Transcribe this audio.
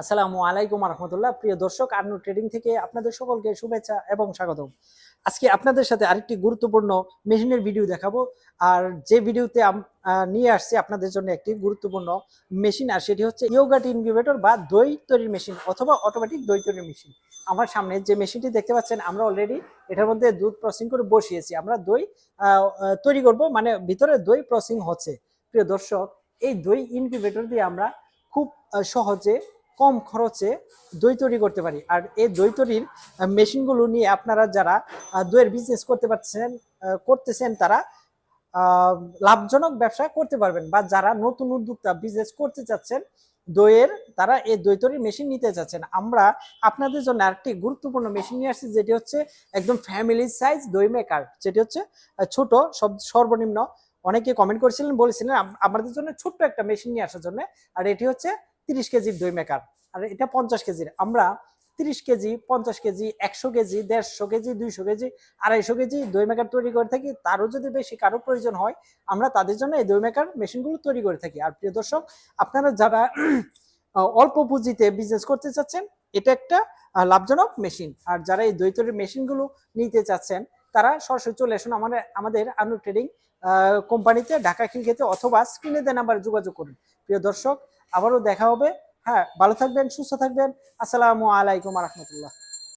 আসসালামু আলাইকুম রহমতুল্লাহ প্রিয় দর্শক, আর্নু ট্রেডিং থেকে আপনাদের সকলকে শুভেচ্ছা এবং স্বাগতম। আজকে আপনাদের সাথে আরেকটি গুরুত্বপূর্ণ মেশিনের ভিডিও দেখাবো। আর যে ভিডিওতে নিয়ে আসছি আপনাদের জন্য একটি গুরুত্বপূর্ণ মেশিন, আর সেটি হচ্ছে ইয়োগাট ইনকিউবেটর বা দই তৈরির মেশিন অথবা অটোমেটিক দই তৈরির মেশিন। আমার সামনে যে মেশিনটি দেখতে পাচ্ছেন, আমরা অলরেডি এটার মধ্যে দুধ প্রসেসিং করে বসিয়েছি। আমরা দই তৈরি করব মানে ভিতরে দই প্রসেসিং হচ্ছে। প্রিয় দর্শক, এই দই ইনকিউবেটর দিয়ে আমরা খুব সহজে কম খরচে দই তৈরি করতে পারি। আর এই দই তৈরির মেশিনগুলো নিয়ে আপনারা যারা দইয়ের বিজনেস করতে পারছেন করতেছেন তারা লাভজনক ব্যবসা করতে পারবেন বা যারা নতুন উদ্যোক্তা বিজনেস করতে চাচ্ছেন, দইয়ের, তারা এই দই তৈরির মেশিন নিতে চাচ্ছেন। আমরা আপনাদের জন্য আরেকটি গুরুত্বপূর্ণ মেশিন নিয়ে আসছি, যেটি হচ্ছে একদম ফ্যামিলি সাইজ দই মেকার যেটি হচ্ছে ছোট, সব সর্বনিম্ন, অনেকে কমেন্ট করেছিলেন, বলেছিলেন আমাদের জন্য ছোট্ট একটা মেশিন নিয়ে আসার জন্য, আর এটি হচ্ছে তিরিশ কেজির দই মেকার আর এটা পঞ্চাশ কেজির আমরা তিরিশ কেজি, পঞ্চাশ কেজি, একশো কেজি, দেড়শো কেজি, দুইশো কেজি, আড়াইশো কেজি দই মেকার তৈরি করে থাকি। তারও যদি বেশি কারও প্রয়োজন হয়, আমরা তাদের জন্য এই দই মেকার মেশিনগুলো তৈরি করে থাকি। আর প্রিয় দর্শক, আপনারা যারা অল্প পুঁজিতে বিজনেস করতে চাচ্ছেন, এটা একটা লাভজনক মেশিন আর যারা এই দই তৈরির মেশিনগুলো নিতে চাচ্ছেন তারা সরাসরি চলে আসুন আমাদের আমাদের আনু ট্রেডিং কোম্পানিতে ঢাকা খিলখেতে অথবা স্ক্রিনে দেন নাম্বারে যোগাযোগ করুন। প্রিয় দর্শক, আবারও দেখা হবে। হ্যাঁ ভালো থাকবেন, সুস্থ থাকবেন। আসসালামু আলাইকুম রহমতুল্লাহ।